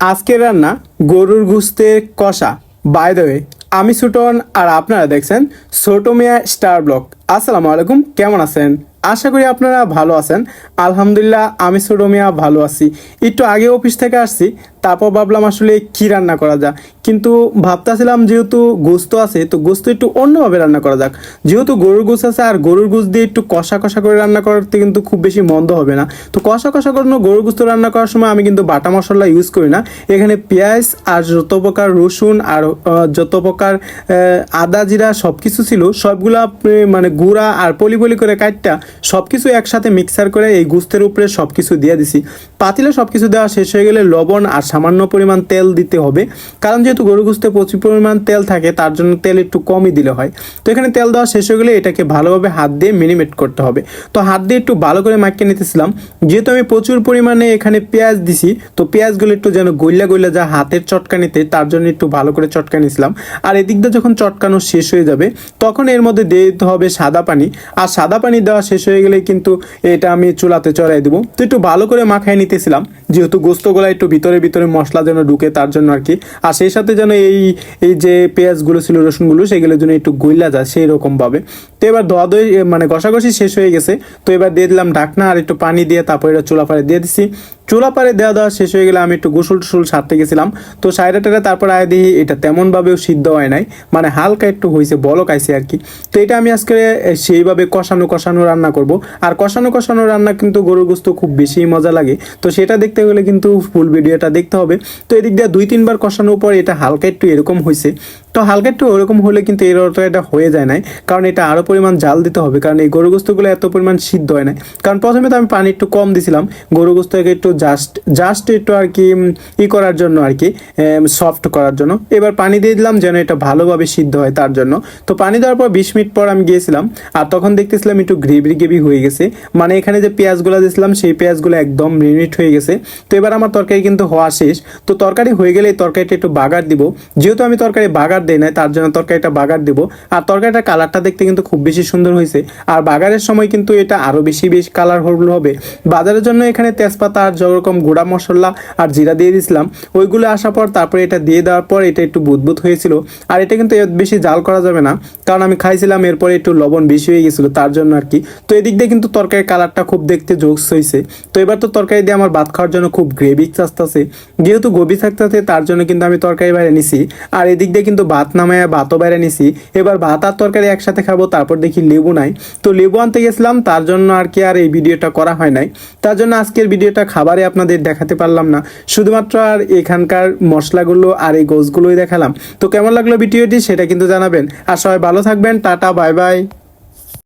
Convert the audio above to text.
আজকের রান্না গরুর ঘুষতে কষা। বাই দ্য ওয়ে আমি সুটন আর আপনারা দেখছেন ছোটো মিয়া স্টার ব্লক আসসালামু আলাইকুম, কেমন আছেন? আশা করি আপনারা ভালো আছেন। আলহামদুলিল্লাহ, আমি ছোটো মিয়া ভালো আছি। একটু আগে অফিস থেকে আসছি, তারপর ভাবলাম আসলে কি রান্না করা যাক কিন্তু ভাবতেছিলাম যেহেতু গোস্ত আছে, তো গোস্ত একটু অন্যভাবে রান্না করা যাক। যেহেতু গরুর গোস্ত আছে, আর গরুর গোস্ত দিয়ে একটু কষা কষা করে রান্না করতে কিন্তু খুব বেশি মন্দ হবে না। তো কষা কষা করানো গরুর গোস্ত রান্না করার সময় আমি কিন্তু বাটা মশলা ইউজ করি না। এখানে পেঁয়াজ আর যত প্রকার রসুন আর যত প্রকার আদা, জিরা সব কিছু ছিল, সবগুলা মানে গুঁড়া আর পলি পলি করে কাটটা সব কিছু একসাথে মিক্সার করে এই গুস্তের উপরে সব কিছু দিয়ে দিছি। পাতিলে সব কিছু দেওয়া শেষ হয়ে গেলে লবণ আর সামান্য পরিমাণ তেল দিতে হবে। কারণ যেহেতু গরু গুস্তে প্রচুর পরিমাণ তেল থাকে, তার জন্য তেল একটু কমই দিলে হয়। তো এখানে তেল দেওয়া শেষ হয়ে গেলে এটাকে ভালোভাবে হাত দিয়ে মিনিমেট করতে হবে। তো হাত দিয়ে একটু ভালো করে মাখিয়ে নিতেছিলাম। যেহেতু আমি প্রচুর পরিমাণে এখানে পেঁয়াজ দিছি, তো পেঁয়াজগুলো একটু যেন গইলা গইলা যা হাতের চটকানিতে, তার জন্য একটু ভালো করে চটকানিছিলাম। আর এদিক দিয়ে যখন চটকানো শেষ হয়ে যাবে, তখন এর মধ্যে দিয়ে দিতে হবে সাদা পানি। আর সাদা পানি দেওয়া শেষ হয়ে গেলে কিন্তু এটা আমি চুলাতে চড়াই দেবো। তো একটু ভালো করে মাখাই নিতেছিলাম, যেহেতু গোস্তগুলো একটু ভিতরে ভিতরে মশলা যেন ঢুকে তার জন্য আর কি। আর সেই সাথে যেন এই এই যে পেঁয়াজগুলো ছিল, রসুনগুলো, সেগুলো যেন একটু গইলা যায় সেই রকমভাবে তো এবার ধোয়া দই মানে ঘষাঘষি শেষ হয়ে গেছে। তো এবার দিয়ে দিলাম ঢাকনা আর একটু পানি দিয়ে তারপর এটা চুলা পাড়ে দিয়ে দিছি। চুলা পাড়ে দেওয়া দেওয়া শেষ হয়ে গেলে আমি একটু গোসল টুসুল সারতে গেছিলাম। তো সাইডে টাইডে তারপর আয় দিই এটা তেমনভাবেও সিদ্ধ হয় নাই। মানে হালকা একটু হয়েছে বলক আইছে আর কি। তো এটা আমি আজকে সেইভাবে কষানো কষানো রান্না করব। আর কষানো কষানো রান্না কিন্তু গরুর গোস্ত খুব বেশি মজা লাগে। তো সেটা দেখতে গেলে কিন্তু ফুল ভিডিওটা দেখতে হবে। তো এদিক দিয়ে দুই তিনবার কষানোর পর এটা হালকা একটু এরকম হয়েছে তো হালকা একটু ওরকম হলে কিন্তু এর অর্থ এটা হয়ে যায় নাই। কারণ এটা আরও পরিমাণ জাল দিতে হবে, কারণ এই গরু গোস্তগুলো এত পরিমাণ সিদ্ধ হয় না কারণ প্রথমে তো আমি পানি একটু কম দিছিলাম গরু গোস্তকে একটু জাস্ট জাস্ট একটু আর কি ই করার জন্য আর কি সফট করার জন্য। এবার পানি দিয়ে দিলাম যেন এটা ভালোভাবে সিদ্ধ হয় তার জন্য। তো পানি দেওয়ার পর বিশ মিনিট পর আমি গিয়েছিলাম, আর তখন দেখতেছিলাম একটু গ্রেভি গ্রেভি হয়ে গেছে। মানে এখানে যে পেঁয়াজগুলো দিয়েছিলাম, সেই পেঁয়াজগুলো একদম মিনিট হয়ে গেছে। তো এবার আমার তরকারি কিন্তু হওয়া শেষ। তো তরকারি হয়ে গেলে তরকারিটা একটু বাগার দিব। যেহেতু আমি তরকারি বাগার দেই না তার জন্য তরকারিটা বাগার দিব। আর তরকারিটার কালারটা দেখতে কিন্তু খুব বেশি সুন্দর হয়েছে। আর বাগারের সময় কিন্তু এটা আরও বেশি বেশি কালার হল হবে। বাজারের জন্য এখানে তেজপাতা আর যেরকম গুঁড়া মশলা আর জিরা দিয়ে দিয়েছিলাম ওইগুলো আসার পর তারপরে এটা দিয়ে দেওয়ার পর এটা একটু বুদবুদ হয়েছিল। আর এটা কিন্তু বেশি জাল করা যাবে না, কারণ আমি খাইছিলাম, এরপরে একটু লবণ বেশি হয়ে গেছিল, তার জন্য আর কি। তো এদিক দিয়ে কিন্তু তরকারির কালারটা খুব দেখতে জোকস হয়েছে। তো এবার তো তরকারি দিয়ে আমার ভাত খাওয়ার জন্য খুব গ্রেভি চাস্তাছে যেহেতু গভীর থাকতেছে, তার জন্য কিন্তু আমি তরকারি বাইরে নিছি। আর এদিক দিয়ে কিন্তু ভাত নামায় ভাতও বাইরে নিছি। এবার ভাত আর তরকারি একসাথে খাব, তারপর দেখি লেবু নাই। তো লেবু আনতে গেছিলাম, তার জন্য আর কি আর এই ভিডিওটা করা হয় নাই। তার জন্য আজকের ভিডিওটা খাবারে আপনাদের দেখাতে পারলাম না। শুধুমাত্র আর এখানকার মশলাগুলো আর এই গোছগুলোই দেখালাম। তো কেমন লাগল ভিডিওটি সেটা কিন্তু জানাবেন। আর সবাই ভালো থাকবেন, টাটা, বাই বাই।